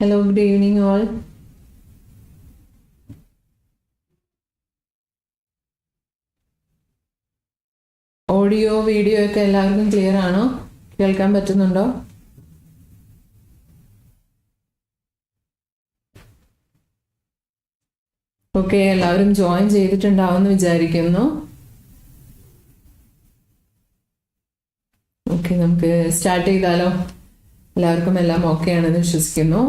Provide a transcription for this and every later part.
Hello, good evening, all. Audio video ഒക്കെ എല്ലാവർക്കും clear ആണോ? കേൾക്കാൻ പറ്റുന്നുണ്ടോ? ഓക്കെ എല്ലാവരും ജോയിൻ ചെയ്തിട്ടുണ്ടാവുമെന്ന് വിചാരിക്കുന്നു. ഓക്കെ നമുക്ക് സ്റ്റാർട്ട് ചെയ്താലോ? എല്ലാവർക്കും എല്ലാം ഓക്കെ ആണെന്ന് വിശ്വസിക്കുന്നു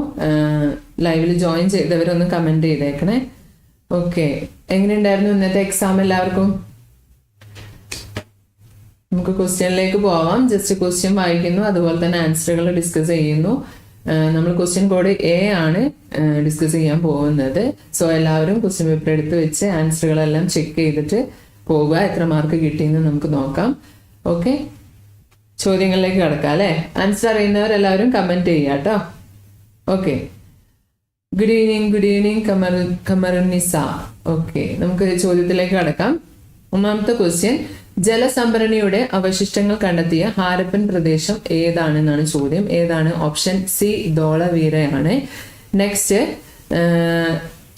ലൈവിൽ ജോയിൻ ചെയ്തവരൊന്ന് കമന്റ് ചെയ്തേക്കണേ. ഓക്കെ. എങ്ങനെയുണ്ടായിരുന്നു ഇന്നത്തെ എക്സാം എല്ലാവർക്കും? നമുക്ക് ക്വസ്റ്റ്യനിലേക്ക് പോവാം. ജസ്റ്റ് ക്വസ്റ്റ്യൻ വായിക്കുന്നു അതുപോലെ തന്നെ ആൻസറുകൾ ഡിസ്കസ് ചെയ്യുന്നു. നമ്മൾ ക്വസ്റ്റ്യൻ കോഡ് എ ആണ് ഡിസ്കസ് ചെയ്യാൻ പോകുന്നത്. സോ എല്ലാവരും ക്വസ്റ്റ്യൻ പേപ്പർ എടുത്ത് വെച്ച് ആൻസറുകളെല്ലാം ചെക്ക് ചെയ്തിട്ട് പോവുക. എത്ര മാർക്ക് കിട്ടിയെന്ന് നമുക്ക് നോക്കാം. ഓക്കെ. ചോദ്യങ്ങളിലേക്ക് കിടക്കാം അല്ലേ? ആൻസർ അറിയുന്നവരെല്ലാവരും കമന്റ് ചെയ്യുക കേട്ടോ. Okay good evening good evening Kamar Kamarunisa okay നമുക്ക് ചോദ്യത്തിലേക്ക് കടക്കാം. ഒന്നാമത്തെ ക്വസ്റ്റ്യൻ ജലസംഭരണിയുടെ അവശിഷ്ടങ്ങൾ കണ്ടെത്തിയ ഹാരപ്പൻ പ്രദേശം ഏതാണെന്നാണ് ചോദ്യം. ഏതാണ്? ഓപ്ഷൻ സി ദോളവീരയാണ് നെക്സ്റ്റ്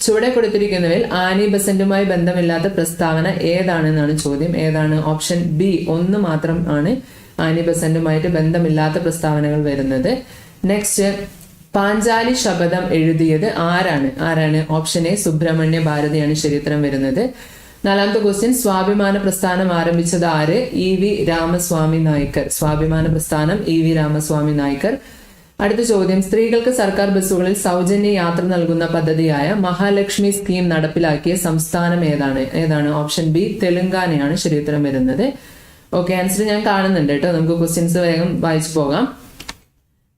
ചുവടെ കൊടുത്തിരിക്കുന്നവയിൽ ആനി ബസന്റുമായി ബന്ധമില്ലാത്ത പ്രസ്താവന ഏതാണെന്നാണ് ചോദ്യം. ഏതാണ്? ഓപ്ഷൻ ബി ഒന്ന് മാത്രം ആണ് ആനി ബസന്റുമായിട്ട് ബന്ധമില്ലാത്ത പ്രസ്താവനകൾ വരുന്നത്. നെക്സ്റ്റ് പാഞ്ചാലി ശപഥം എഴുതിയത് ആരാണ്? ആരാണ്? ഓപ്ഷൻ എ സുബ്രഹ്മണ്യ ഭാരതിയാണ് ശരിത്രം വരുന്നത്. നാലാമത്തെ ക്വസ്റ്റ്യൻ സ്വാഭിമാന പ്രസ്ഥാനം ആരംഭിച്ചത് ആര്? E V Ramasamy Naicker. സ്വാഭിമാന പ്രസ്ഥാനം ഇ വി രാമസ്വാമി നായ്ക്കർ. അടുത്ത ചോദ്യം സ്ത്രീകൾക്ക് സർക്കാർ ബസ്സുകളിൽ സൗജന്യ യാത്ര നൽകുന്ന പദ്ധതിയായ മഹാലക്ഷ്മി സ്കീം നടപ്പിലാക്കിയ സംസ്ഥാനം ഏതാണ്? ഏതാണ്? ഓപ്ഷൻ ബി തെലുങ്കാനയാണ് ശരിയുത്തരം വരുന്നത്. ഓക്കെ ആൻസർ ഞാൻ കാണുന്നുണ്ട് കേട്ടോ നമുക്ക് ക്വസ്റ്റ്യൻസ് വേഗം വായിച്ചു പോകാം.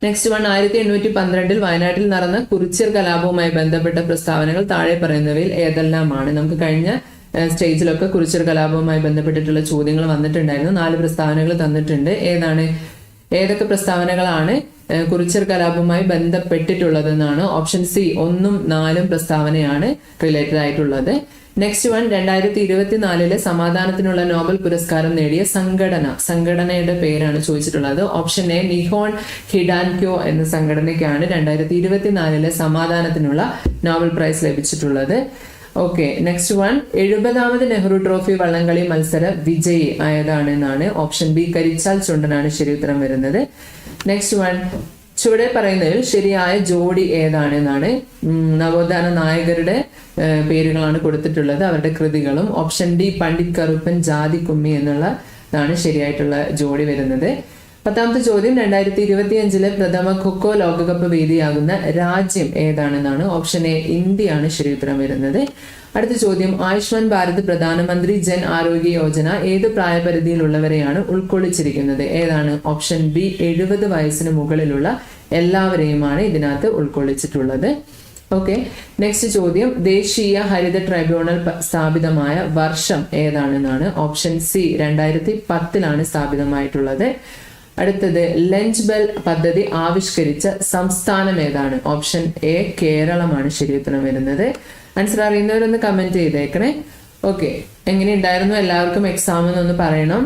നെക്സ്റ്റ് വൺ ആയിരത്തി എണ്ണൂറ്റി പന്ത്രണ്ടിൽ വയനാട്ടിൽ നടന്ന കുറിച്യർ കലാപവുമായി ബന്ധപ്പെട്ട പ്രസ്താവനകൾ താഴെ പറയുന്നവയിൽ ഏതെല്ലാമാണ്? നമുക്ക് കഴിഞ്ഞ സ്റ്റേജിലൊക്കെ കുറിച്യർ കലാപവുമായി ബന്ധപ്പെട്ടിട്ടുള്ള ചോദ്യങ്ങൾ വന്നിട്ടുണ്ടായിരുന്നു. നാല് പ്രസ്താവനകൾ തന്നിട്ടുണ്ട്. ഏതാണ് ഏതൊക്കെ പ്രസ്താവനകളാണ് കുറിച്ചർ കലാപവുമായി ബന്ധപ്പെട്ടിട്ടുള്ളതെന്നാണ് ഓപ്ഷൻ സി ഒന്നും നാലും പ്രസ്താവനയാണ് റിലേറ്റഡ് ആയിട്ടുള്ളത്. നെക്സ്റ്റ് വൺ രണ്ടായിരത്തി ഇരുപത്തിനാലിലെ സമാധാനത്തിനുള്ള നോബൽ പുരസ്കാരം നേടിയ സംഘടന. സംഘടനയുടെ പേരാണ് ചോദിച്ചിട്ടുള്ളത്. ഓപ്ഷൻ എ നിഹോൺ ഹിഡാൻക്യോ എന്ന സംഘടനയ്ക്കാണ് രണ്ടായിരത്തി ഇരുപത്തിനാലിലെ സമാധാനത്തിനുള്ള നോബൽ പ്രൈസ് ലഭിച്ചിട്ടുള്ളത്. ഓക്കെ നെക്സ്റ്റ് വൺ എഴുപതാമത് നെഹ്റു ട്രോഫി വള്ളംകളി മത്സര വിജയി ആയതാണെന്നാണ്. ഓപ്ഷൻ ബി കരിച്ചാൽ ചുണ്ടനാണ് ശരി ഉത്തരം വരുന്നത്. നെക്സ്റ്റ് വൺ ചുവടെ പറയുന്നതിൽ ശരിയായ ജോഡി ഏതാണെന്നാണ് നവോത്ഥാന നായകരുടെ പേരുകളാണ് കൊടുത്തിട്ടുള്ളത്. അവരുടെ കൃതികളും ഓപ്ഷൻ ഡി പണ്ഡിറ്റ് കറുപ്പൻ ജാതി കുമ്മി എന്നുള്ളതാണ് ശരിയായിട്ടുള്ള ജോഡി വരുന്നത്. പത്താമത്തെ ചോദ്യം രണ്ടായിരത്തി ഇരുപത്തി അഞ്ചിലെ പ്രഥമ ഖൊക്കോ ലോകകപ്പ് വേദിയാകുന്ന രാജ്യം ഏതാണെന്നാണ് ഓപ്ഷൻ എ ഇന്ത്യയാണ് ശരി ഉത്തരം വരുന്നത്. അടുത്ത ചോദ്യം ആയുഷ്മാൻ ഭാരത് പ്രധാനമന്ത്രി ജൻ ആരോഗ്യ യോജന ഏത് പ്രായപരിധിയിലുള്ളവരെയാണ് ഉൾക്കൊള്ളിച്ചിരിക്കുന്നത്? ഏതാണ്? ഓപ്ഷൻ ബി എഴുപത് വയസ്സിന് മുകളിലുള്ള എല്ലാവരെയുമാണ് ഇതിനകത്ത് ഉൾക്കൊള്ളിച്ചിട്ടുള്ളത്. ഓക്കെ. നെക്സ്റ്റ് ചോദ്യം ദേശീയ ഹരിത ട്രൈബ്യൂണൽ സ്ഥാപിതമായ വർഷം ഏതാണെന്നാണ് ഓപ്ഷൻ സി രണ്ടായിരത്തി പത്തിലാണ് സ്ഥാപിതമായിട്ടുള്ളത്. അടുത്തത് ലഞ്ച് ബെൽ പദ്ധതി ആവിഷ്കരിച്ച സംസ്ഥാനം ഏതാണ്? ഓപ്ഷൻ എ കേരളമാണ് ശരി ഉത്തരം വരുന്നത്. ആൻസർ അറിയുന്നവരൊന്ന് കമന്റ് ചെയ്തേക്കണേ. ഓക്കെ എങ്ങനെയുണ്ടായിരുന്നു? എല്ലാവർക്കും എക്സാം എന്നൊന്ന് പറയണം.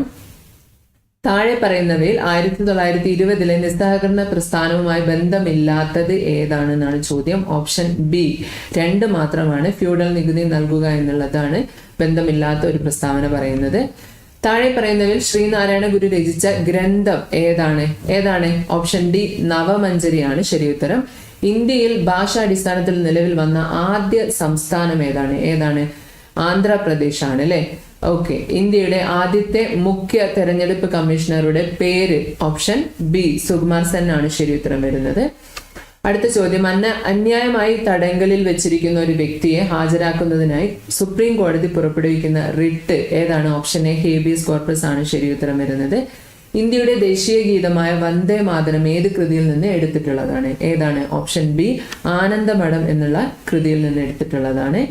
താഴെ പറയുന്നവയിൽ ആയിരത്തി തൊള്ളായിരത്തി ഇരുപതിലെ നിസ്സഹകരണ പ്രസ്ഥാനവുമായി ബന്ധമില്ലാത്തത് ഏതാണെന്നാണ് ചോദ്യം. ഓപ്ഷൻ ബി രണ്ട് മാത്രമാണ് ഫ്യൂഡൽ നികുതി നൽകുക എന്നുള്ളതാണ് ബന്ധമില്ലാത്ത ഒരു പ്രസ്താവന പറയുന്നത്. താഴെ പറയുന്നവയിൽ ശ്രീനാരായണ ഗുരു രചിച്ച ഗ്രന്ഥം ഏതാണ്? ഏതാണ്? ഓപ്ഷൻ ഡി നവമഞ്ചരിയാണ് ശരി ഉത്തരം. ഇന്ത്യയിൽ ഭാഷാടിസ്ഥാനത്തിൽ നിലവിൽ വന്ന ആദ്യ സംസ്ഥാനം ഏതാണ്? ഏതാണ്? ആന്ധ്രാപ്രദേശ് ആണ് അല്ലെ? ഓക്കെ. ഇന്ത്യയുടെ ആദ്യത്തെ മുഖ്യ തെരഞ്ഞെടുപ്പ് കമ്മീഷണറുടെ പേര് ഓപ്ഷൻ ബി. സുകുമാർ സെൻ ആണ് ശരി ഉത്തരം വരുന്നത്. അടുത്ത ചോദ്യം. അന്ന അന്യായമായി തടങ്കലിൽ വെച്ചിരിക്കുന്ന ഒരു വ്യക്തിയെ ഹാജരാക്കുന്നതിനായി സുപ്രീം കോടതി പുറപ്പെടുവിക്കുന്ന റിട്ട് ഏതാണ്? ഓപ്ഷൻ എ ഹേബിയസ് കോർപ്പസ് ആണ് ശരി ഉത്തരം വരുന്നത്. ഇന്ത്യയുടെ ദേശീയ ഗീതമായ വന്ദേ മാതരം ഏത് കൃതിയിൽ നിന്ന് എടുത്തിട്ടുള്ളതാണ്? ഏതാണ്? ഓപ്ഷൻ ബി ആനന്ദമഠം എന്നുള്ള കൃതിയിൽ നിന്ന് എടുത്തിട്ടുള്ളതാണ്.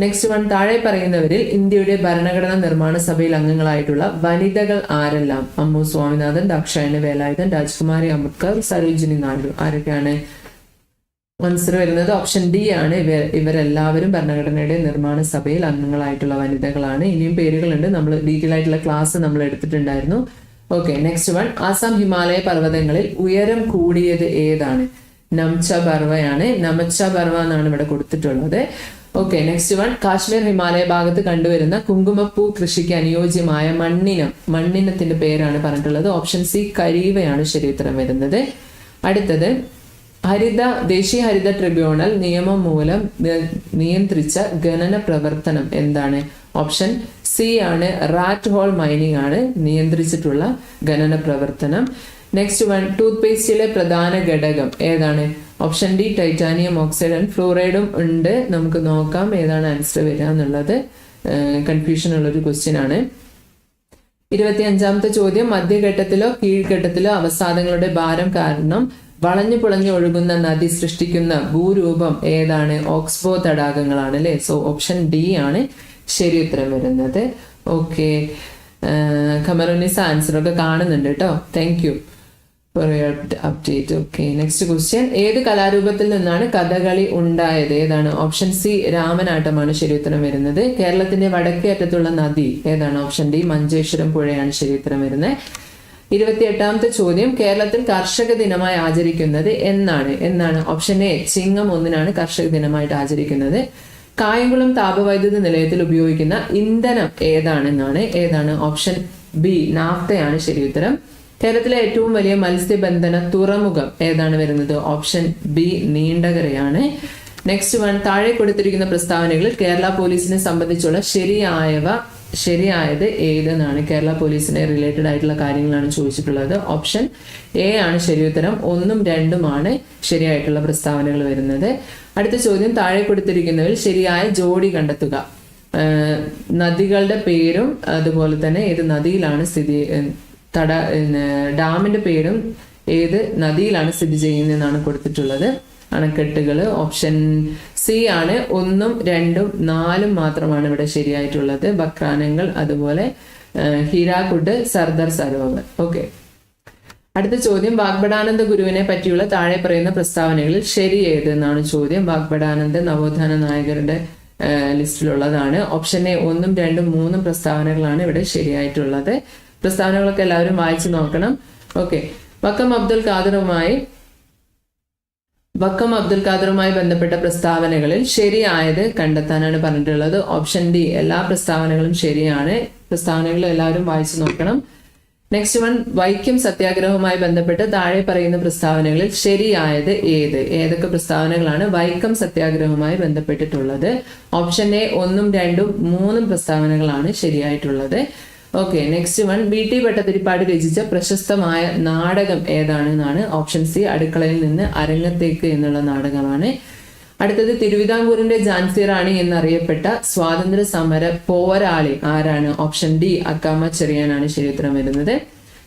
നെക്സ്റ്റ് വൺ താഴെ പറയുന്നവരിൽ ഇന്ത്യയുടെ ഭരണഘടനാ നിർമ്മാണ സഭയിൽ അംഗങ്ങളായിട്ടുള്ള വനിതകൾ ആരെല്ലാം? അമ്മു സ്വാമിനാഥൻ ദാക്ഷായണ വേലായുധൻ രാജ്കുമാരി അംബേദ്കർ സരോജിനി നായിഡു ആരൊക്കെയാണ്? ആൻസർ വരുന്നത് ഓപ്ഷൻ ഡി ആണ്. ഇവർ ഇവരെല്ലാവരും ഭരണഘടനയുടെ നിർമ്മാണ സഭയിൽ അംഗങ്ങളായിട്ടുള്ള വനിതകളാണ്. ഇനിയും പേരുകളുണ്ട്. നമ്മൾ ഡീറ്റെയിൽ ആയിട്ടുള്ള ക്ലാസ് നമ്മൾ എടുത്തിട്ടുണ്ടായിരുന്നു. Okay next one Assam Himalaya പർവതങ്ങളിൽ ഉയരം കൂടിയത് ഏതാണ്? നംച പർവയാണ്. നമച്ച പർവ എന്നാണ് ഇവിടെ കൊടുത്തിട്ടുള്ളത്. Okay next one Kashmir Himalaya ഭാഗത്ത് കണ്ടുവരുന്ന കുങ്കുമപ്പൂ കൃഷിക്ക് അനുയോജ്യമായ മണ്ണിനം. മണ്ണിനത്തിന്റെ പേരാണ് പറഞ്ഞിട്ടുള്ളത്. ഓപ്ഷൻ സി കരീവയാണ് ശരി ഉത്തരം വരുന്നത്. അടുത്തത് ഹരിത ദേശീയ ഹരിത ട്രിബ്യൂണൽ നിയമം മൂലം നിയന്ത്രിച്ച ഖനന പ്രവർത്തനം എന്താണ്? ഓപ്ഷൻ സി ആണ് റാറ്റ് ഹോൾ മൈനിങ് ആണ് നിയന്ത്രിച്ചിട്ടുള്ള ഖനന പ്രവർത്തനം. നെക്സ്റ്റ് വൺ ടൂത്ത് പേസ്റ്റിലെ പ്രധാന ഘടകം ഏതാണ്? Option D titanium oxide and ഫ്ലൂറൈഡും ഉണ്ട്. നമുക്ക് നോക്കാം ഏതാണ് ആൻസർ വരിക എന്നുള്ളത്. കൺഫ്യൂഷൻ ഉള്ളൊരു ക്വസ്റ്റ്യൻ ആണ്. ഇരുപത്തി അഞ്ചാമത്തെ ചോദ്യം മധ്യഘട്ടത്തിലോ കീഴ്ഘട്ടത്തിലോ അവസാദങ്ങളുടെ ഭാരം കാരണം വളഞ്ഞു പുളഞ്ഞു ഒഴുകുന്ന നദി സൃഷ്ടിക്കുന്ന ഭൂരൂപം ഏതാണ്? ഓക്സ്ബോ തടാകങ്ങളാണ് അല്ലെ? സോ ഓപ്ഷൻ ഡി ആണ് ശരി ഉത്തരം വരുന്നത്. ഓക്കെ ഖമറുനിസ ആൻസർ ഒക്കെ കാണുന്നുണ്ട് കേട്ടോ thank you for update okay next question ഏത് കലാരൂപത്തിൽ നിന്നാണ് കഥകളി ഉണ്ടായത്? ഏതാണ്? ഓപ്ഷൻ സി രാമനാട്ടമാണ് ശരി ഉത്തരം വരുന്നത്. കേരളത്തിന്റെ വടക്കേ അറ്റത്തുള്ള നദി ഏതാണ്? ഓപ്ഷൻ ഡി മഞ്ചേശ്വരം പുഴയാണ് ശരി ഉത്തരം വരുന്നത്. ഇരുപത്തി എട്ടാമത്തെ ചോദ്യം കേരളത്തിൽ കർഷക ദിനമായി ആചരിക്കുന്നത് എന്നാണ്. എന്നാണ് ഓപ്ഷൻ എ ചിങ്ങം ഒന്നിനാണ് കർഷക ദിനമായിട്ട് ആചരിക്കുന്നത്. കായംകുളം താപവൈദ്യുത നിലയത്തിൽ ഉപയോഗിക്കുന്ന ഇന്ധനം ഏതാണെന്നാണ് ഏതാണ് ഓപ്ഷൻ ബി നാഫ്തയാണ് ശരി ഉത്തരം. കേരളത്തിലെ ഏറ്റവും വലിയ മത്സ്യബന്ധന തുറമുഖം ഏതാണ് വരുന്നത്? ഓപ്ഷൻ ബി നീണ്ടകരയാണ്. നെക്സ്റ്റ് വൺ താഴെ കൊടുത്തിരിക്കുന്ന പ്രസ്താവനകളിൽ കേരള പോലീസിനെ സംബന്ധിച്ചുള്ള ശരിയായവ ശരിയായത് ഏതെന്നാണ്? കേരള പോലീസിനെ റിലേറ്റഡ് ആയിട്ടുള്ള കാര്യങ്ങളാണ് ചോദിച്ചിട്ടുള്ളത്. ഓപ്ഷൻ എ ആണ് ശരി ഉത്തരം ഒന്നും രണ്ടുമാണ് ശരിയായിട്ടുള്ള പ്രസ്താവനകൾ വരുന്നത്. അടുത്ത ചോദ്യം താഴെ കൊടുത്തിരിക്കുന്നതിൽ ശരിയായ ജോഡി കണ്ടെത്തുക. നദികളുടെ പേരും അതുപോലെ തന്നെ ഏത് നദിയിലാണ് സ്ഥിതി തട ഡാമിന്റെ പേരും ഏത് നദിയിലാണ് സ്ഥിതി ചെയ്യുന്നതെന്നാണ് കൊടുത്തിട്ടുള്ളത്. അണക്കെട്ടുകൾ ഓപ്ഷൻ സി ആണ്. ഒന്നും രണ്ടും നാലും മാത്രമാണ് ഇവിടെ ശരിയായിട്ടുള്ളത്. ബക്രാനങ്ങൾ അതുപോലെ ഹിരാകുഡ് സർദർ സരോവർ. ഓക്കെ. അടുത്ത ചോദ്യം വാഗ്ബടാനന്ദ ഗുരുവിനെ പറ്റിയുള്ള താഴെ പറയുന്ന പ്രസ്താവനകളിൽ ശരി ഏത് എന്നാണ് ചോദ്യം. വാഗ്ബടാനന്ദ നവോത്ഥാന നായകരുടെ ലിസ്റ്റിലുള്ളതാണ്. ഓപ്ഷൻ എ ഒന്നും രണ്ടും മൂന്നും പ്രസ്താവനകളാണ് ഇവിടെ ശരിയായിട്ടുള്ളത്. പ്രസ്താവനകളൊക്കെ എല്ലാവരും വായിച്ചു നോക്കണം. ഓക്കെ. വക്കം അബ്ദുൽ ഖാദറുമായി വക്കം അബ്ദുൽ ഖാദറുമായി ബന്ധപ്പെട്ട പ്രസ്താവനകളിൽ ശരിയായത് കണ്ടെത്താനാണ് പറഞ്ഞിട്ടുള്ളത്. ഓപ്ഷൻ ഡി എല്ലാ പ്രസ്താവനകളും ശരിയാണ്. പ്രസ്താവനകൾ എല്ലാവരും വായിച്ചു നോക്കണം. നെക്സ്റ്റ് വൺ വൈക്കം സത്യാഗ്രഹവുമായി ബന്ധപ്പെട്ട് താഴെ പറയുന്ന പ്രസ്താവനകളിൽ ശരിയായത് ഏത്? ഏതൊക്കെ പ്രസ്താവനകളാണ് വൈക്കം സത്യാഗ്രഹവുമായി ബന്ധപ്പെട്ടിട്ടുള്ളത്? ഓപ്ഷൻ എ ഒന്നും രണ്ടും മൂന്നും പ്രസ്താവനകളാണ് ശരിയായിട്ടുള്ളത്. Okay next one B T Bhattathiripad രചിച്ച പ്രശസ്തമായ നാടകം ഏതാണെന്നാണ് ഓപ്ഷൻ സി അടുക്കളയിൽ നിന്ന് അരങ്ങത്തേക്ക് എന്നുള്ള നാടകമാണ്. അടുത്തത് തിരുവിതാംകൂറിന്റെ ജാൻസി റാണി എന്നറിയപ്പെട്ട സ്വാതന്ത്ര്യ സമര പോരാളി ആരാണ്? ഓപ്ഷൻ ഡി അക്കാമ ചെറിയാനാണ് ശരിയുത്തരം വരുന്നത്.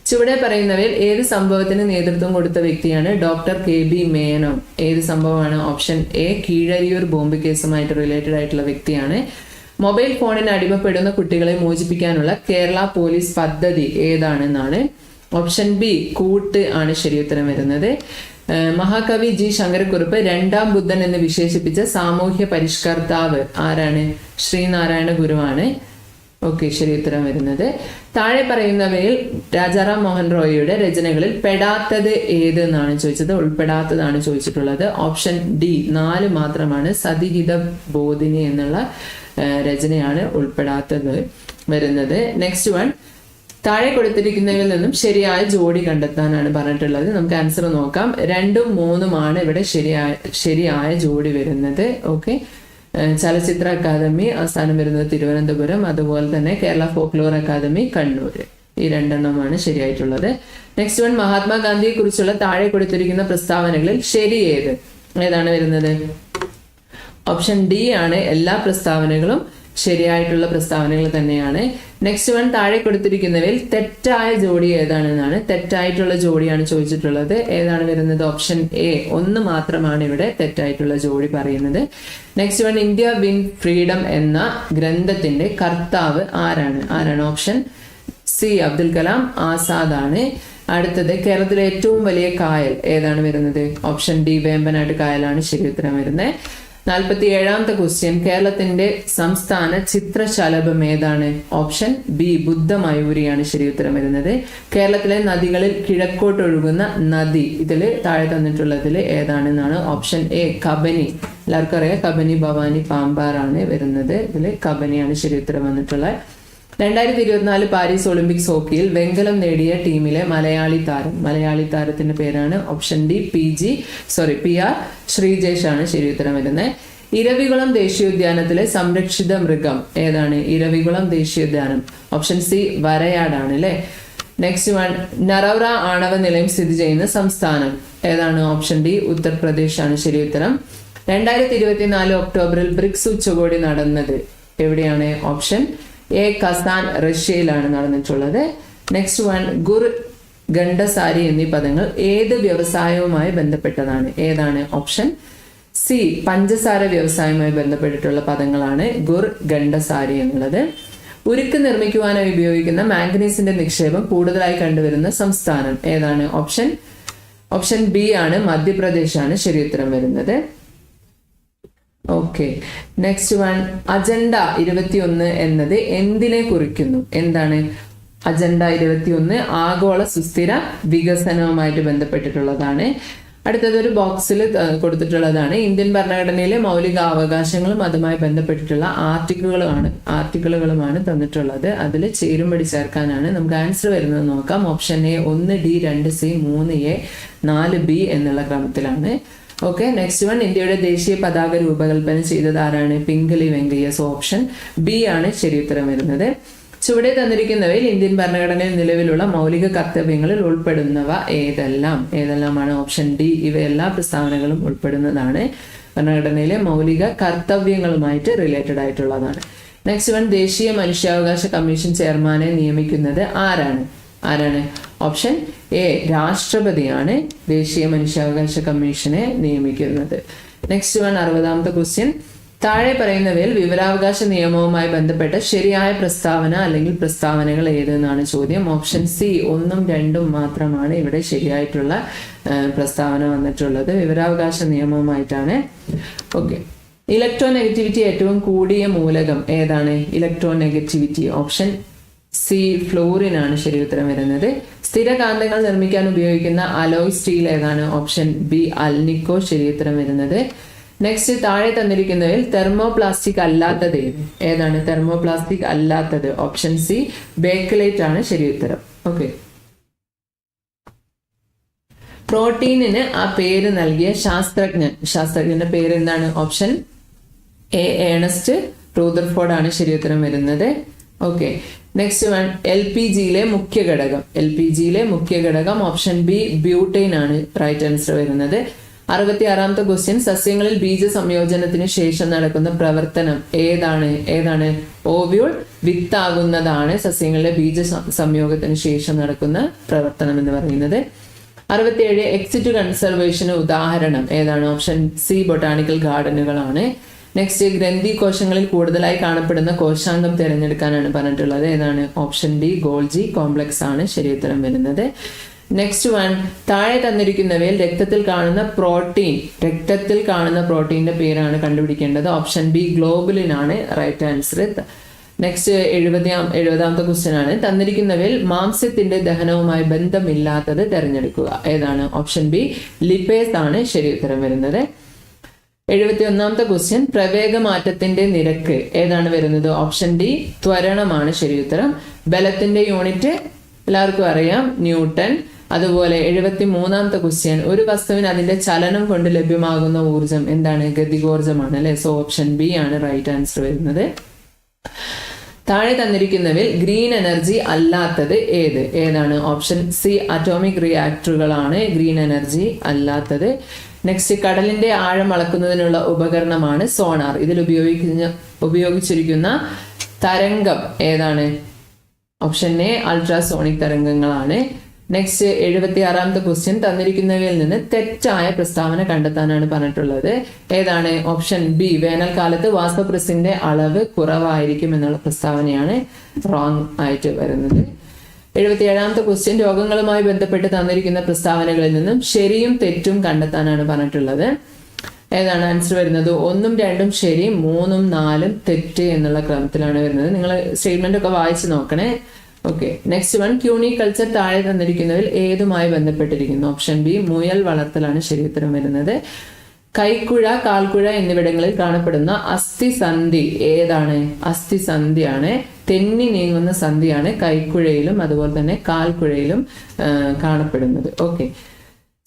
ചുവടെ പറയുന്നവയിൽ ഏത് സംഭവത്തിന് നേതൃത്വം കൊടുത്ത വ്യക്തിയാണ് ഡോക്ടർ കെ ബി മേനോൻ? ഏത് സംഭവമാണ്? ഓപ്ഷൻ എ കീഴരിയൂർ ബോംബ് കേസുമായിട്ട് റിലേറ്റഡ് ആയിട്ടുള്ള വ്യക്തിയാണ്. മൊബൈൽ ഫോണിന് അടിമപ്പെടുന്ന കുട്ടികളെ മോചിപ്പിക്കാനുള്ള കേരള പോലീസ് പദ്ധതി ഏതാണെന്നാണ് ഓപ്ഷൻ ബി കൂട്ട് ആണ് ശരിയുത്തരം വരുന്നത്. മഹാകവി ജി ശങ്കരക്കുറുപ്പ് രണ്ടാം ബുദ്ധൻ എന്ന് വിശേഷിപ്പിച്ച സാമൂഹ്യ പരിഷ്കർത്താവ് ആരാണ്? ശ്രീനാരായണ ഗുരുവാണ്. ഓക്കെ ശരി ഉത്തരം വരുന്നത്. താഴെ പറയുന്നവയിൽ രാജാറാം മോഹൻ റോയിയുടെ രചനകളിൽ പെടാത്തത് ഏത് എന്നാണ് ചോദിച്ചത്? ഉൾപ്പെടാത്തതാണ് ചോദിച്ചിട്ടുള്ളത്. ഓപ്ഷൻ ഡി നാല് മാത്രമാണ് സതിഹിത ബോധിനി എന്നുള്ള രചനയാണ് ഉൾപ്പെടാത്തത് വരുന്നത്. നെക്സ്റ്റ് വൺ താഴെ കൊടുത്തിരിക്കുന്നതിൽ നിന്നും ശരിയായ ജോഡി കണ്ടെത്താനാണ് പറഞ്ഞിട്ടുള്ളത്. നമുക്ക് ആൻസർ നോക്കാം. രണ്ടും മൂന്നുമാണ് ഇവിടെ ശരിയായ ശരിയായ ജോഡി വരുന്നത്. ഓക്കെ ചലച്ചിത്ര അക്കാദമി അവസാനം വരുന്നത് തിരുവനന്തപുരം അതുപോലെ തന്നെ കേരള ഫോക്ലോർ അക്കാദമി കണ്ണൂർ. ഈ രണ്ടെണ്ണമാണ് ശരിയായിട്ടുള്ളത്. നെക്സ്റ്റ് വൺ മഹാത്മാഗാന്ധിയെ കുറിച്ചുള്ള താഴെ കൊടുത്തിരിക്കുന്ന പ്രസ്താവനകളിൽ ശരി ഏത്? ഏതാണ് വരുന്നത്? ഓപ്ഷൻ ഡി ആണ് എല്ലാ പ്രസ്താവനകളും ശരിയായിട്ടുള്ള പ്രസ്താവനകൾ തന്നെയാണ്. നെക്സ്റ്റ് വൺ താഴെ കൊടുത്തിരിക്കുന്നവയിൽ തെറ്റായ ജോഡി ഏതാണെന്നാണ്. തെറ്റായിട്ടുള്ള ജോഡിയാണ് ചോദിച്ചിട്ടുള്ളത്. ഏതാണ് വരുന്നത്? ഓപ്ഷൻ എ ഒന്ന് മാത്രമാണ് ഇവിടെ തെറ്റായിട്ടുള്ള ജോഡി പറയുന്നത്. Next one India win freedom എന്ന ഗ്രന്ഥത്തിന്റെ കർത്താവ് ആരാണ്? ആരാണ്? ഓപ്ഷൻ സി അബ്ദുൽ കലാം ആസാദ് ആണ്. അടുത്തത് കേരളത്തിലെ ഏറ്റവും വലിയ കായൽ ഏതാണ് വരുന്നത്? ഓപ്ഷൻ ഡി വേമ്പനാട് കായലാണ് ശരി ഉത്തരം വരുന്നത്. നാൽപ്പത്തി ഏഴാമത്തെ ക്വസ്റ്റ്യൻ കേരളത്തിന്റെ സംസ്ഥാന ചിത്രശലഭം ഏതാണ്? ഓപ്ഷൻ ബി ബുദ്ധമയൂരിയാണ് ശരി ഉത്തരം വരുന്നത്. കേരളത്തിലെ നദികളിൽ കിഴക്കോട്ട് ഒഴുകുന്ന നദി ഇതിൽ താഴെ തന്നിട്ടുള്ളതിൽ ഏതാണെന്നാണ് ഓപ്ഷൻ എ കബനി. എല്ലാവർക്കും അറിയാം കബനി ഭവാനി പാമ്പാറാണ് വരുന്നത്. ഇതിൽ കബനിയാണ് ശരി ഉത്തരം വന്നിട്ടുള്ളത്. രണ്ടായിരത്തി ഇരുപത്തിനാല് പാരീസ് ഒളിമ്പിക്സ് ഹോക്കിയിൽ വെങ്കലം നേടിയ ടീമിലെ മലയാളി താരം. മലയാളി താരത്തിന്റെ പേരാണ് option D P G sorry P R Sreejesh ആണ് ശരി ഉത്തരം വരുന്നത്. ഇരവികുളം ദേശീയോദ്യാനത്തിലെ സംരക്ഷിത മൃഗം ഏതാണ്? ഇരവികുളം ദേശീയോദ്യാനം. ഓപ്ഷൻ സി വരയാടാണ് അല്ലേ നെക്സ്റ്റ് വൺ നറവറ ആണവ നിലയം സ്ഥിതി ചെയ്യുന്ന സംസ്ഥാനം ഏതാണ്? ഓപ്ഷൻ ഡി ഉത്തർപ്രദേശ് ആണ് ശരി ഉത്തരം. രണ്ടായിരത്തി ഇരുപത്തിനാല് ഒക്ടോബറിൽ ബ്രിക്സ് ഉച്ചകോടി നടന്നത് എവിടെയാണ്? ഓപ്ഷൻ എ കസാൻ റഷ്യയിലാണ് നടന്നിട്ടുള്ളത്. നെക്സ്റ്റ് വൺ ഗുർ ഗണ്ഡസാരി എന്നീ പദങ്ങൾ ഏത് വ്യവസായവുമായി ബന്ധപ്പെട്ടതാണ്? ഏതാണ് ഓപ്ഷൻ സി പഞ്ചസാര വ്യവസായവുമായി ബന്ധപ്പെട്ടിട്ടുള്ള പദങ്ങളാണ് ഗുർ ഗണ്ഡസാരി എന്നുള്ളത്. ഉരുക്ക് നിർമ്മിക്കുവാനായി ഉപയോഗിക്കുന്ന മാംഗനീസിന്റെ നിക്ഷേപം കൂടുതലായി കണ്ടുവരുന്ന സംസ്ഥാനം. ഏതാണ് ഓപ്ഷൻ ഓപ്ഷൻ ബി ആണ് മധ്യപ്രദേശാണ് ശരി ഉത്തരം വരുന്നത്. ഓക്കെ നെക്സ്റ്റ് വൺ അജണ്ട ഇരുപത്തിയൊന്ന് എന്നത് എന്തിനെ കുറിക്കുന്നു? എന്താണ് അജണ്ട ഇരുപത്തിയൊന്ന്? ആഗോള സുസ്ഥിര വികസനവുമായിട്ട് ബന്ധപ്പെട്ടിട്ടുള്ളതാണ്. അടുത്തത് ഒരു ബോക്സിൽ കൊടുത്തിട്ടുള്ളതാണ്. ഇന്ത്യൻ ഭരണഘടനയിലെ മൗലിക അവകാശങ്ങളും അതുമായി ബന്ധപ്പെട്ടിട്ടുള്ള ആർട്ടിക്കിളുകളാണ് ആർട്ടിക്കിളുകളുമാണ് തന്നിട്ടുള്ളത്. അതിൽ ചേരുംപടി ചേർക്കാനാണ്. നമുക്ക് ആൻസർ വരുന്നത് നോക്കാം. ഓപ്ഷൻ എ ഒന്ന് ഡി രണ്ട് സി മൂന്ന് എ നാല് ബി എന്നുള്ള ക്രമത്തിലാണ്. ഓക്കെ നെക്സ്റ്റ് വൺ ഇന്ത്യയുടെ ദേശീയ പതാക രൂപകൽപ്പന ചെയ്തത് ആരാണ്? Pingali Venkayya so option B ആണ് ശരിയുത്തരം വരുന്നത്. ചുവടെ തന്നിരിക്കുന്നവയിൽ ഇന്ത്യൻ ഭരണഘടനയിൽ നിലവിലുള്ള മൗലിക കർത്തവ്യങ്ങളിൽ ഉൾപ്പെടുന്നവ ഏതെല്ലാം? ഏതെല്ലാമാണ്? ഓപ്ഷൻ ഡി ഇവയെല്ലാ പ്രസ്താവനകളും ഉൾപ്പെടുന്നതാണ്. ഭരണഘടനയിലെ മൗലിക കർത്തവ്യങ്ങളുമായിട്ട് റിലേറ്റഡ് ആയിട്ടുള്ളതാണ്. നെക്സ്റ്റ് വൺ ദേശീയ മനുഷ്യാവകാശ കമ്മീഷൻ ചെയർമാനെ നിയമിക്കുന്നത് ആരാണ്? ആരാണ്? ഓപ്ഷൻ എ രാഷ്ട്രപതിയാണ് ദേശീയ മനുഷ്യാവകാശ കമ്മീഷനെ നിയമിക്കുന്നത്. നെക്സ്റ്റ് വൺ അറുപതാമത്തെ ക്വസ്റ്റ്യൻ താഴെ പറയുന്നവയിൽ വിവരാവകാശ നിയമവുമായി ബന്ധപ്പെട്ട ശരിയായ പ്രസ്താവന അല്ലെങ്കിൽ പ്രസ്താവനകൾ ഏതെന്നാണ് ചോദ്യം? ഓപ്ഷൻ സി ഒന്നും രണ്ടും മാത്രമാണ് ഇവിടെ ശരിയായിട്ടുള്ള പ്രസ്താവന വന്നിട്ടുള്ളത്. വിവരാവകാശ നിയമവുമായിട്ടാണ്. ഓക്കെ ഇലക്ട്രോ നെഗറ്റിവിറ്റി ഏറ്റവും കൂടിയ മൂലകം ഏതാണ്? Electronegativity option C fluorine ആണ് ശരി ഉത്തരം വരുന്നത്. സ്ഥിരകാന്തങ്ങൾ നിർമ്മിക്കാൻ ഉപയോഗിക്കുന്ന അലോയ് സ്റ്റീൽ ഏതാണ്? ഓപ്ഷൻ ബി അൽനിക്കോ ശരി ഉത്തരം വരുന്നത്. നെക്സ്റ്റ് താഴെ തന്നിരിക്കുന്നതിൽ തെർമോപ്ലാസ്റ്റിക് അല്ലാത്തത് ഏത്? ഏതാണ്? തെർമോപ്ലാസ്റ്റിക് അല്ലാത്തത്. ഓപ്ഷൻ സി ബേക്കലേറ്റ് ആണ് ശരി ഉത്തരം. ഓക്കെ പ്രോട്ടീനിന് ആ പേര് നൽകിയ ശാസ്ത്രജ്ഞൻ. ശാസ്ത്രജ്ഞന്റെ പേര് എന്താണ് ഓപ്ഷൻ എ ഏണസ്റ്റ് റൂദർഫോർഡ് ആണ് ശരി ഉത്തരം വരുന്നത്. Okay next one L P ജിയിലെ മുഖ്യ ഘടകം. എൽ പി ജിയിലെ മുഖ്യ ഘടകം ഓപ്ഷൻ ബി ബ്യൂട്ടൈൻ ആണ് റൈറ്റ് ആൻസർ വരുന്നത്. അറുപത്തി ആറാമത്തെ ക്വസ്റ്റ്യൻ സസ്യങ്ങളിൽ ബീജ സംയോജനത്തിന് ശേഷം നടക്കുന്ന പ്രവർത്തനം ഏതാണ്? ഏതാണ്? ഓവ്യൂൾ വിത്താകുന്നതാണ് സസ്യങ്ങളിലെ ബീജ സംയോഗത്തിന് ശേഷം നടക്കുന്ന പ്രവർത്തനം എന്ന് പറയുന്നത്. അറുപത്തിയേഴ് എക്സിറ്റ് കൺസർവേഷന് ഉദാഹരണം ഏതാണ്? ഓപ്ഷൻ സി ബൊട്ടാണിക്കൽ ഗാർഡനുകളാണ് നെക്സ്റ്റ് ഗ്രന്ഥി കോശങ്ങളിൽ കൂടുതലായി കാണപ്പെടുന്ന കോശാംഗം തിരഞ്ഞെടുക്കാനാണ് പറഞ്ഞിട്ടുള്ളത്. ഏതാണ്? ഓപ്ഷൻ ഡി ഗോൾജി കോംപ്ലക്സ് ആണ് ശരിയുത്തരം വരുന്നത്. നെക്സ്റ്റ് വൺ താഴെ തന്നിരിക്കുന്നവയിൽ രക്തത്തിൽ കാണുന്ന പ്രോട്ടീൻ രക്തത്തിൽ കാണുന്ന പ്രോട്ടീന്റെ പേരാണ് കണ്ടുപിടിക്കേണ്ടത്. ഓപ്ഷൻ ബി ഗ്ലോബുലിനാണ് റൈറ്റ് ആൻസർ നെക്സ്റ്റ് എഴുപതാം എഴുപതാമത്തെ ക്വസ്റ്റ്യൻ ആണ്. തന്നിരിക്കുന്നവയിൽ മാംസ്യത്തിന്റെ ദഹനവുമായി ബന്ധമില്ലാത്തത് തിരഞ്ഞെടുക്കുക. ഏതാണ്? ഓപ്ഷൻ ബി ലിപേസ് ആണ് ശരി ഉത്തരം വരുന്നത്. എഴുപത്തി ഒന്നാമത്തെ ക്വസ്റ്റ്യൻ പ്രവേഗമാറ്റത്തിന്റെ നിരക്ക്. ഏതാണ് വരുന്നത്? ഓപ്ഷൻ ഡി ത്വരണമാണ് ശരി ഉത്തരം. ബലത്തിന്റെ യൂണിറ്റ് എല്ലാവർക്കും അറിയാം ന്യൂട്ടൺ അതുപോലെ എഴുപത്തി മൂന്നാമത്തെ ക്വസ്റ്റ്യൻ ഒരു വസ്തുവിന് അതിന്റെ ചലനം കൊണ്ട് ലഭ്യമാകുന്ന ഊർജം എന്താണ്? ഗതികോർജമാണ് അല്ലെ? സോ ഓപ്ഷൻ ബി ആണ് റൈറ്റ് ആൻസർ വരുന്നത്. താഴെ തന്നിരിക്കുന്നവയിൽ ഗ്രീൻ എനർജി അല്ലാത്തത് ഏത്? ഏതാണ്? ഓപ്ഷൻ സി അറ്റോമിക് റിയാക്ടറുകളാണ് ഗ്രീൻ എനർജി അല്ലാത്തത്. നെക്സ്റ്റ് കടലിന്റെ ആഴം അളക്കുന്നതിനുള്ള ഉപകരണമാണ് സോണാർ. ഇതിൽ ഉപയോഗിക്കുന്ന ഉപയോഗിച്ചിരിക്കുന്ന തരംഗം ഏതാണ്? ഓപ്ഷൻ എ അൾട്രാസോണിക് തരംഗങ്ങളാണ്. നെക്സ്റ്റ് എഴുപത്തി ആറാമത്തെ ക്വസ്റ്റ്യൻ തന്നിരിക്കുന്നവയിൽ നിന്ന് തെറ്റായ പ്രസ്താവന കണ്ടെത്താനാണ് പറഞ്ഞിട്ടുള്ളത്. ഏതാണ്? ഓപ്ഷൻ ബി വേനൽക്കാലത്ത് വാസപ്രസിന്റെ അളവ് കുറവായിരിക്കും എന്നുള്ള പ്രസ്താവനയാണ് റോങ് ആയിട്ട് വരുന്നത്. എഴുപത്തി ഏഴാമത്തെ ക്വസ്റ്റ്യൻ രോഗങ്ങളുമായി ബന്ധപ്പെട്ട് തന്നിരിക്കുന്ന പ്രസ്താവനകളിൽ നിന്നും ശരിയും തെറ്റും കണ്ടെത്താനാണ് പറഞ്ഞിട്ടുള്ളത്. ഏതാണ് ആൻസർ വരുന്നത്? ഒന്നും രണ്ടും ശരി മൂന്നും നാലും തെറ്റ് എന്നുള്ള ക്രമത്തിലാണ് വരുന്നത്. നിങ്ങൾ സ്റ്റേറ്റ്മെന്റ് ഒക്കെ വായിച്ചു നോക്കണേ. ഓക്കെ നെക്സ്റ്റ് വൺ ക്യൂണി കൾച്ചർ താഴെ തന്നിരിക്കുന്നതിൽ ഏതുമായി ബന്ധപ്പെട്ടിരിക്കുന്നു? ഓപ്ഷൻ ബി മുയൽ വളർത്തലാണ് ശരി ഉത്തരം വരുന്നത്. കൈക്കുഴ കാൽക്കുഴ എന്നിവിടങ്ങളിൽ കാണപ്പെടുന്ന അസ്ഥിസന്ധി ഏതാണ്? അസ്ഥിസന്ധിയാണ്. തെന്നി നീങ്ങുന്ന സന്ധിയാണ് കൈക്കുഴയിലും അതുപോലെ തന്നെ കാൽക്കുഴയിലും കാണപ്പെടുന്നത്. ഓക്കെ.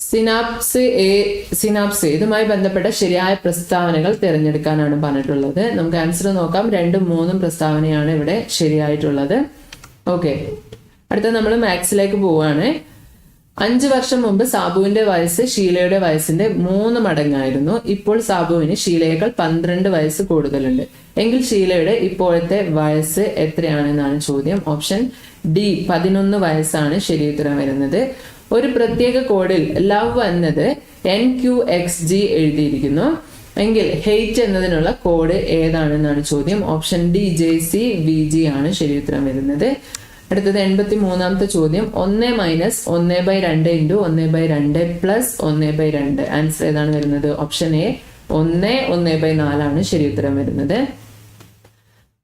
സിനാപ്സ് എ സിനാപ്സ് ഇതുമായി ബന്ധപ്പെട്ട ശരിയായ പ്രസ്താവനകൾ തിരഞ്ഞെടുക്കാനാണ് പറഞ്ഞിട്ടുള്ളത്. നമുക്ക് ആൻസർ നോക്കാം. രണ്ടും മൂന്നും പ്രസ്താവനയാണ് ഇവിടെ ശരിയായിട്ടുള്ളത്. ഓക്കെ. അടുത്ത നമ്മൾ മാത്സിലേക്ക് പോവുകയാണ്. അഞ്ചു വർഷം മുമ്പ് സാബുവിന്റെ വയസ്സ് ഷീലയുടെ വയസ്സിന്റെ മൂന്ന് മടങ്ങായിരുന്നു. ഇപ്പോൾ സാബുവിന് ഷീലയേക്കാൾ പന്ത്രണ്ട് വയസ്സ് കൂടുതലുണ്ട്. എങ്കിൽ ഷീലയുടെ ഇപ്പോഴത്തെ വയസ്സ് എത്രയാണെന്നാണ് ചോദ്യം. ഓപ്ഷൻ ഡി പതിനൊന്ന് വയസ്സാണ് ശരിയുത്തരം വരുന്നത്. ഒരു പ്രത്യേക കോഡിൽ ലവ് എന്നത് എൻ ക്യു എക്സ് ജി എഴുതിയിരിക്കുന്നു. എങ്കിൽ ഹെയ്റ്റ് എന്നതിനുള്ള കോഡ് ഏതാണെന്നാണ് ചോദ്യം. Option D J C V G ആണ് ശരിയുത്തരം വരുന്നത്. അടുത്തത് എൺപത്തി മൂന്നാമത്തെ ചോദ്യം. ഒന്ന് മൈനസ് ഒന്ന് ബൈ രണ്ട് ഇന്റു ഒന്ന് ബൈ രണ്ട് പ്ലസ് ഒന്ന് ബൈ രണ്ട്. ആൻസർ ഏതാണ് വരുന്നത്? ഓപ്ഷൻ എ ഒന്ന് ഒന്ന് ബൈ നാലാണ് ശരി ഉത്തരം വരുന്നത്.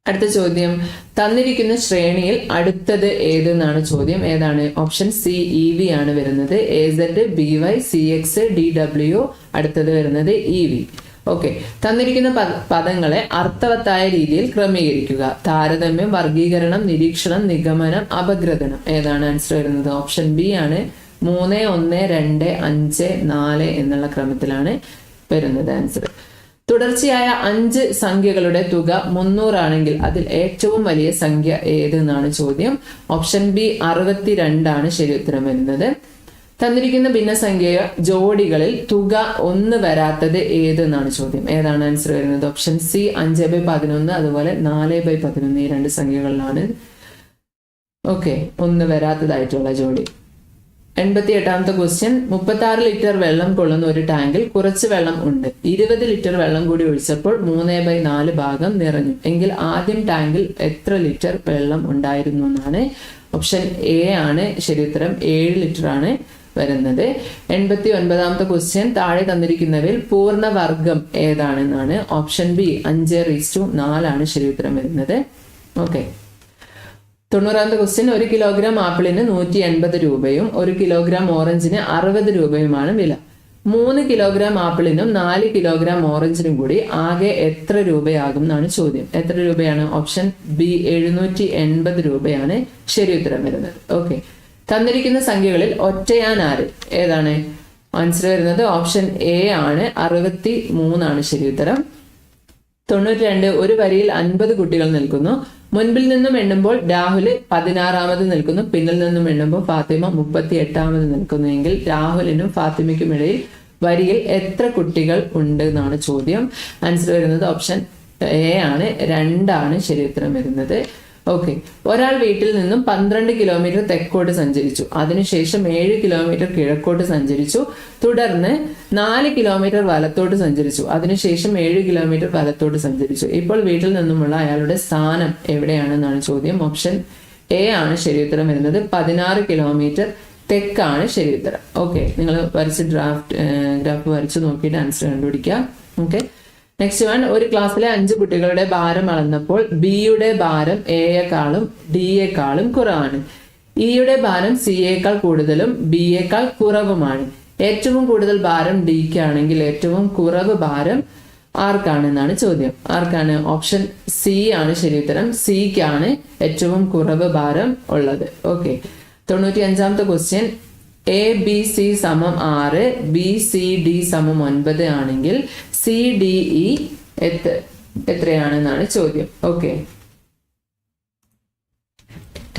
അടുത്ത ചോദ്യം. തന്നിരിക്കുന്ന ശ്രേണിയിൽ അടുത്തത് ഏതെന്നാണ് ചോദ്യം. ഏതാണ്? ഓപ്ഷൻ സി ഇ വി ആണ് വരുന്നത്. A Z B Y C X D W. അടുത്തത് വരുന്നത് ഇ വി. ഓക്കെ തന്നിരിക്കുന്ന പദ- പദങ്ങളെ അർത്ഥവത്തായ രീതിയിൽ ക്രമീകരിക്കുക. താരതമ്യം വർഗീകരണം നിരീക്ഷണം നിഗമനം അപഗ്രഥനം. ഏതാണ് ആൻസർ വരുന്നത്? ഓപ്ഷൻ ബി ആണ് മൂന്ന് ഒന്ന് രണ്ട് അഞ്ച് നാല് എന്നുള്ള ക്രമത്തിലാണ് വരുന്നത് ആൻസർ തുടർച്ചയായ അഞ്ച് സംഖ്യകളുടെ തുക മുന്നൂറാണെങ്കിൽ അതിൽ ഏറ്റവും വലിയ സംഖ്യ ഏത് എന്നാണ് ചോദ്യം. ഓപ്ഷൻ ബി അറുപത്തിരണ്ടാണ് ശരി ഉത്തരം വരുന്നത്. തന്നിരിക്കുന്ന ഭിന്നസംഖ്യ ജോഡികളിൽ തുക ഒന്ന് വരാത്തത് ഏത് എന്നാണ് ചോദ്യം. ഏതാണ് ആൻസർ വരുന്നത്? ഓപ്ഷൻ സി അഞ്ച് ബൈ പതിനൊന്ന് അതുപോലെ നാല് ബൈ പതിനൊന്ന് ഈ രണ്ട് സംഖ്യകളിലാണ്. ഓക്കെ ഒന്ന് വരാത്തതായിട്ടുള്ള ജോഡി. എൺപത്തി എട്ടാമത്തെ ക്വസ്റ്റ്യൻ മുപ്പത്തി ആറ് ലിറ്റർ വെള്ളം കൊള്ളുന്ന ഒരു ടാങ്കിൽ കുറച്ച് വെള്ളം ഉണ്ട്. ഇരുപത് ലിറ്റർ വെള്ളം കൂടി ഒഴിച്ചപ്പോൾ മൂന്ന് ബൈ നാല് ഭാഗം നിറഞ്ഞു. എങ്കിൽ ആദ്യം ടാങ്കിൽ എത്ര ലിറ്റർ വെള്ളം ഉണ്ടായിരുന്നു എന്നാണ്? ഓപ്ഷൻ എ ആണ് ശരി ഉത്തരം ഏഴ് ലിറ്റർ ആണ് വരുന്നത്. എൺപത്തി ഒൻപതാമത്തെ ക്വസ്റ്റ്യൻ താഴെ തന്നിരിക്കുന്നവയിൽ പൂർണവർഗം ഏതാണെന്നാണ് ഓപ്ഷൻ ബി അഞ്ച് റീസ്റ്റു നാലാണ് ശരി ഉത്തരം വരുന്നത്. ഓക്കെ തൊണ്ണൂറാമത്തെ ക്വസ്റ്റ്യൻ ഒരു കിലോഗ്രാം ആപ്പിളിന് നൂറ്റി എൺപത് രൂപയും ഒരു കിലോഗ്രാം ഓറഞ്ചിന് അറുപത് രൂപയുമാണ് വില. മൂന്ന് കിലോഗ്രാം ആപ്പിളിനും നാല് കിലോഗ്രാം ഓറഞ്ചിനും കൂടി ആകെ എത്ര രൂപയാകും എന്നാണ് ചോദ്യം. എത്ര രൂപയാണ്? ഓപ്ഷൻ ബി എഴുന്നൂറ്റി എൺപത് രൂപയാണ് ശരി ഉത്തരം വരുന്നത്. ഓക്കെ തന്നിരിക്കുന്ന സംഖ്യകളിൽ ഒറ്റയാൻ ആര് ഏതാണ്? ആൻസർ വരുന്നത് ഓപ്ഷൻ എ ആണ്. അറുപത്തി മൂന്നാണ് ശരി ഉത്തരം. തൊണ്ണൂറ്റി രണ്ട് ഒരു വരിയിൽ അൻപത് കുട്ടികൾ നിൽക്കുന്നു. മുൻപിൽ നിന്നും എണ്ണുമ്പോൾ രാഹുൽ പതിനാറാമത് നിൽക്കുന്നു. പിന്നിൽ നിന്നും എണ്ണുമ്പോൾ ഫാത്തിമ മുപ്പത്തി എട്ടാമത് നിൽക്കുന്നു. എങ്കിൽ രാഹുലിനും ഫാത്തിമയ്ക്കും ഇടയിൽ വരിയിൽ എത്ര കുട്ടികൾ ഉണ്ട് എന്നാണ് ചോദ്യം. ആൻസർ വരുന്നത് ഓപ്ഷൻ എ ആണ്. രണ്ടാണ് ശരി ഉത്തരം വരുന്നത്. ഓക്കെ ഒരാൾ വീട്ടിൽ നിന്നും പന്ത്രണ്ട് കിലോമീറ്റർ തെക്കോട്ട് സഞ്ചരിച്ചു. അതിനുശേഷം ഏഴ് കിലോമീറ്റർ കിഴക്കോട്ട് സഞ്ചരിച്ചു. തുടർന്ന് നാല് കിലോമീറ്റർ വലത്തോട്ട് സഞ്ചരിച്ചു. അതിനുശേഷം ഏഴ് കിലോമീറ്റർ വലത്തോട്ട് സഞ്ചരിച്ചു. ഇപ്പോൾ വീട്ടിൽ നിന്നുമുള്ള അയാളുടെ സ്ഥാനം എവിടെയാണെന്നാണ് ചോദ്യം. ഓപ്ഷൻ എ ആണ് ശരിയുത്തരം വരുന്നത്. പതിനാറ് കിലോമീറ്റർ തെക്കാണ് ശരിയുത്തരം. ഓക്കെ നിങ്ങൾ വരച്ച് ഡ്രാഫ്റ്റ് ഗ്രാഫ് വരച്ച് നോക്കിയിട്ട് ആൻസർ കണ്ടുപിടിക്കുക. ഓക്കെ നെക്സ്റ്റ് വൺ ഒരു ക്ലാസ്സിലെ അഞ്ച് കുട്ടികളുടെ ഭാരം അളന്നപ്പോൾ ബിയുടെ ഭാരം എയേക്കാളും ഡിയേക്കാളും കുറവാണ്. ഇയുടെ ഭാരം സിയേക്കാൾ കൂടുതലും ബിയേക്കാൾ കുറവുമാണ്. ഏറ്റവും കൂടുതൽ ഭാരം ഡിക്ക് ആണെങ്കിൽ ഏറ്റവും കുറവ് ഭാരം ആർക്കാണെന്നാണ് ചോദ്യം. ആർക്കാണ്? ഓപ്ഷൻ സി ആണ് ശരി ഉത്തരം. സിക്കാണ് ഏറ്റവും കുറവ് ഭാരം ഉള്ളത്. ഓക്കെ തൊണ്ണൂറ്റി അഞ്ചാമത്തെ ക്വസ്റ്റ്യൻ എ ബി സി സമം ആറ് ബി സി ഡി സമം ഒൻപത് ആണെങ്കിൽ സി ഡി ഇ എത്ര എത്രയാണെന്നാണ് ചോദ്യം. ഓക്കെ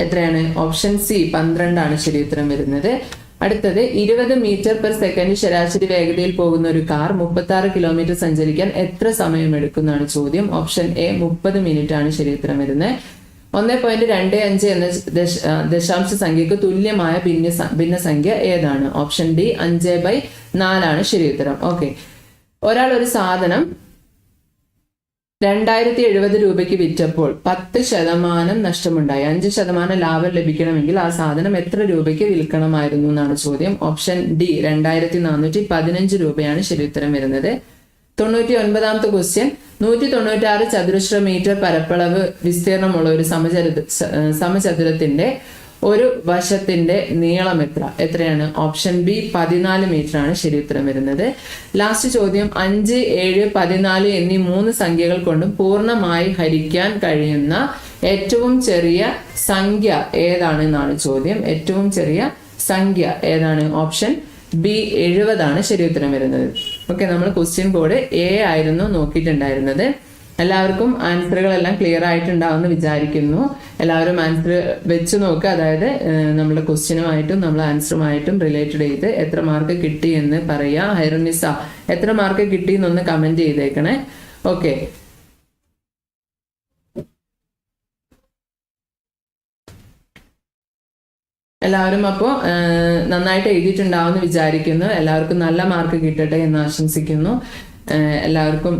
എത്രയാണ്? ഓപ്ഷൻ സി പന്ത്രണ്ടാണ് ശരി ഉത്തരം വരുന്നത്. അടുത്തത് ഇരുപത് മീറ്റർ പെർ സെക്കൻഡ് ശരാശരി വേഗതയിൽ പോകുന്ന ഒരു കാർ മുപ്പത്തി ആറ് കിലോമീറ്റർ സഞ്ചരിക്കാൻ എത്ര സമയം എടുക്കുന്നതാണ് ചോദ്യം. ഓപ്ഷൻ എ മുപ്പത് മിനിറ്റ് ആണ് ശരി ഉത്തരം വരുന്നത്. ഒന്ന് പോയിന്റ് രണ്ട് അഞ്ച് എന്ന ദശ ദശാംശ സംഖ്യക്ക് തുല്യമായ ഭിന്ന ഭിന്നസംഖ്യ ഏതാണ്? ഓപ്ഷൻ ഡി അഞ്ച് ബൈ നാലാണ് ശരി ഉത്തരം. ഓക്കെ ഒരാൾ ഒരു സാധനം രണ്ടായിരത്തി എഴുപത് രൂപയ്ക്ക് വിറ്റപ്പോൾ പത്ത് ശതമാനം നഷ്ടമുണ്ടായി. അഞ്ച് ശതമാനം ലാഭം ലഭിക്കണമെങ്കിൽ ആ സാധനം എത്ര രൂപയ്ക്ക് വിൽക്കണമായിരുന്നു എന്നാണ് ചോദ്യം. ഓപ്ഷൻ ഡി രണ്ടായിരത്തി നാനൂറ്റി പതിനഞ്ച് രൂപയാണ് ശരി ഉത്തരം വരുന്നത്. തൊണ്ണൂറ്റി ഒൻപതാമത്തെ ക്വസ്റ്റ്യൻ നൂറ്റി തൊണ്ണൂറ്റാറ് ചതുരശ്ര മീറ്റർ പരപ്പളവ് വിസ്തീർണമുള്ള ഒരു സമചര സമചതുരത്തിന്റെ ഒരു വശത്തിന്റെ നീളം എത്ര? എത്രയാണ്? ഓപ്ഷൻ ബി പതിനാല് മീറ്റർ ആണ് ശരി ഉത്തരം വരുന്നത്. ലാസ്റ്റ് ചോദ്യം അഞ്ച് ഏഴ് പതിനാല് എന്നീ മൂന്ന് സംഖ്യകൾ കൊണ്ടും പൂർണമായി ഹരിക്കാൻ കഴിയുന്ന ഏറ്റവും ചെറിയ സംഖ്യ ഏതാണ് എന്നാണ് ചോദ്യം. ഏറ്റവും ചെറിയ സംഖ്യ ഏതാണ്? ഓപ്ഷൻ ബി എഴുപതാണ് ശരി ഉത്തരം വരുന്നത്. ഓക്കെ നമ്മൾ ക്വസ്റ്റ്യൻ ബോർഡ് എ ആയിരുന്നു നോക്കിയിട്ടുണ്ടായിരുന്നത്. എല്ലാവർക്കും ആൻസറുകളെല്ലാം ക്ലിയർ ആയിട്ടുണ്ടാവുമെന്ന് വിചാരിക്കുന്നു. എല്ലാവരും ആൻസർ വെച്ച് നോക്കുക അതായത് നമ്മുടെ ക്വസ്റ്റ്യനുമായിട്ടും നമ്മുടെ ആൻസറുമായിട്ടും റിലേറ്റഡ് ചെയ്ത് എത്ര മാർക്ക് കിട്ടി എന്ന് പറയുക ഹൈറുനിസ എത്ര മാർക്ക് കിട്ടി എന്നൊന്ന് കമന്റ് ചെയ്തേക്കണേ. ഓക്കെ. എല്ലാവരും അപ്പോൾ നന്നായിട്ട് എഴുതിയിട്ടുണ്ടാവുമെന്ന് വിചാരിക്കുന്നു. എല്ലാവർക്കും നല്ല മാർക്ക് കിട്ടട്ടെ എന്ന് ആശംസിക്കുന്നു. എല്ലാവർക്കും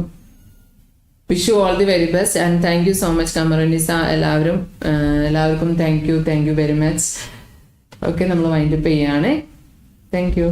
wish you all the very best and thank you so much Kamarunnisa എല്ലാവരും. എല്ലാവർക്കും thank you thank you very much okay നമ്മൾ വൈൻഡപ്പ് ചെയ്യാണ്. Thank you